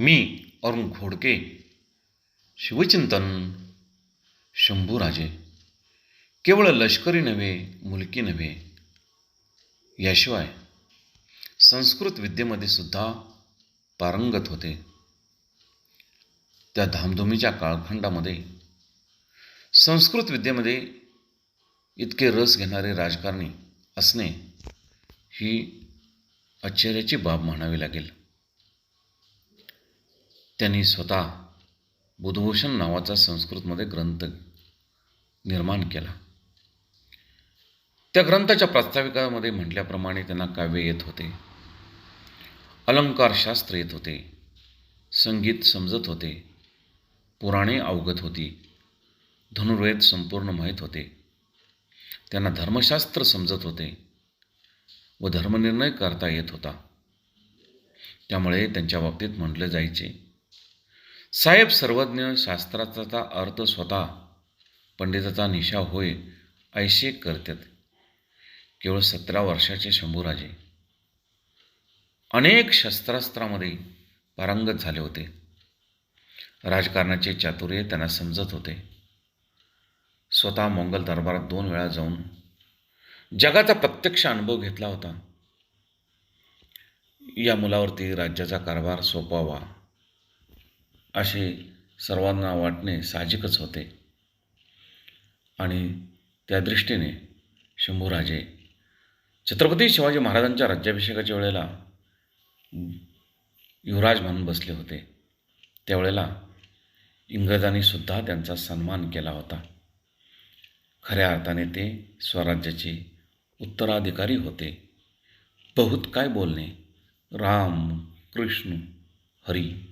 मी अरुण घोडके शिवचिंतन शंभूराजे. केवळ लष्करी नव्हे मुलकी नव्हे. याशिवाय संस्कृत विद्येमध्ये सुद्धा पारंगत होते. त्या धामधुमीच्या काळखंडामध्ये संस्कृत विद्येमध्ये इतके रस घेणारे राजकारणी असणे ही आश्चर्याची बाब म्हणावी लागेल. त्यांनी स्वतः बुधभूषण नावाचा संस्कृतमध्ये ग्रंथ निर्माण केला. त्या ग्रंथाच्या प्रास्ताविकामध्ये म्हटल्याप्रमाणे त्यांना काव्य येत होते. अलंकारशास्त्र येत होते. संगीत समजत होते. पुराणे अवगत होती. धनुर्वेद संपूर्ण माहीत होते. त्यांना धर्मशास्त्र समजत होते व धर्मनिर्णय करता येत होता. त्यामुळे त्यांच्या बाबतीत म्हटले जायचे साहेब सर्वज्ञ शास्त्राचा अर्थ स्वतः पंडिताचा निशा होय ऐसे करतात. केवळ सतरा वर्षाचे शंभूराजे. अनेक शस्त्रास्त्रामध्ये पारंगत झाले होते. राजकारणाचे चातुर्य त्यांना समजत होते. स्वतः मोंगल दरबारात दोन वेळा जाऊन जगाचा प्रत्यक्ष अनुभव घेतला होता. या मुलावरती राज्याचा कारभार सोपावा असे सर्वांना वाटणे साहजिकच होते. आणि त्या दृष्टीने शंभूराजे छत्रपती शिवाजी महाराजांच्या राज्याभिषेकाच्या वेळेला युवराज म्हणून बसले होते. त्यावेळेला इंग्रजांनीसुद्धा त्यांचा सन्मान केला होता. खऱ्या अर्थाने ते स्वराज्याचे उत्तराधिकारी होते. बहुत काय बोलणे? राम कृष्ण हरी